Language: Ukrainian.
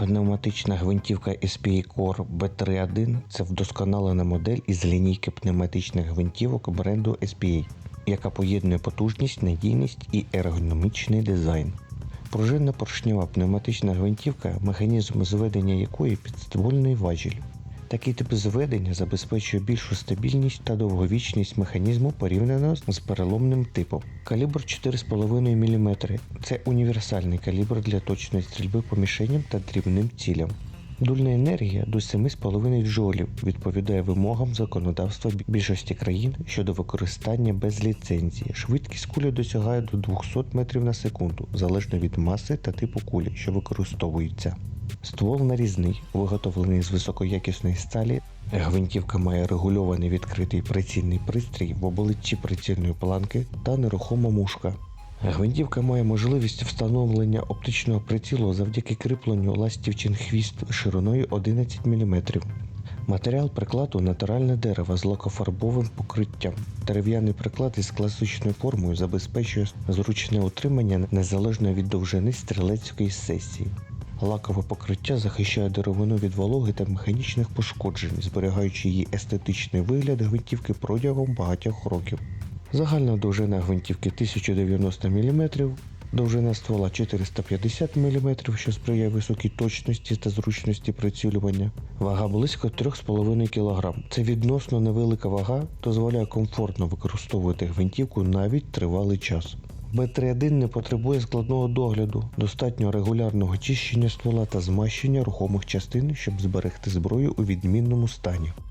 Пневматична гвинтівка SPA Core B31 це вдосконалена модель із лінійки пневматичних гвинтівок бренду SPA, яка поєднує потужність, надійність і ергономічний дизайн. Пружинна поршнева пневматична гвинтівка, механізм зведення якої підствольний важіль. Такий тип зведення забезпечує більшу стабільність та довговічність механізму порівняно з переломним типом. Калібр 4,5 мм це універсальний калібр для точної стрільби по мішеням та дрібним цілям. Дульна енергія до 7,5 джолів відповідає вимогам законодавства більшості країн щодо використання без ліцензії. Швидкість кулі досягає до 200 метрів на секунду, залежно від маси та типу кулі, що використовується. Ствол нарізний, виготовлений з високоякісної сталі. Гвинтівка має регульований відкритий прицільний пристрій в обличчі прицільної планки та нерухома мушка. Гвинтівка має можливість встановлення оптичного прицілу завдяки кріпленню ластівчин хвіст шириною 11 мм. Матеріал прикладу натуральне дерево з лакофарбовим покриттям. Дерев'яний приклад із класичною формою забезпечує зручне утримання незалежно від довжини стрілецької сесії. Лакове покриття захищає деревину від вологи та механічних пошкоджень, зберігаючи її естетичний вигляд гвинтівки протягом багатьох років. Загальна довжина гвинтівки 1090 мм, довжина ствола 450 мм, що сприяє високій точності та зручності прицілювання. Вага близько 3,5 кг. Це відносно невелика вага, дозволяє комфортно використовувати гвинтівку навіть тривалий час. Б-31 не потребує складного догляду, достатньо регулярного чищення ствола та змащення рухомих частин, щоб зберегти зброю у відмінному стані.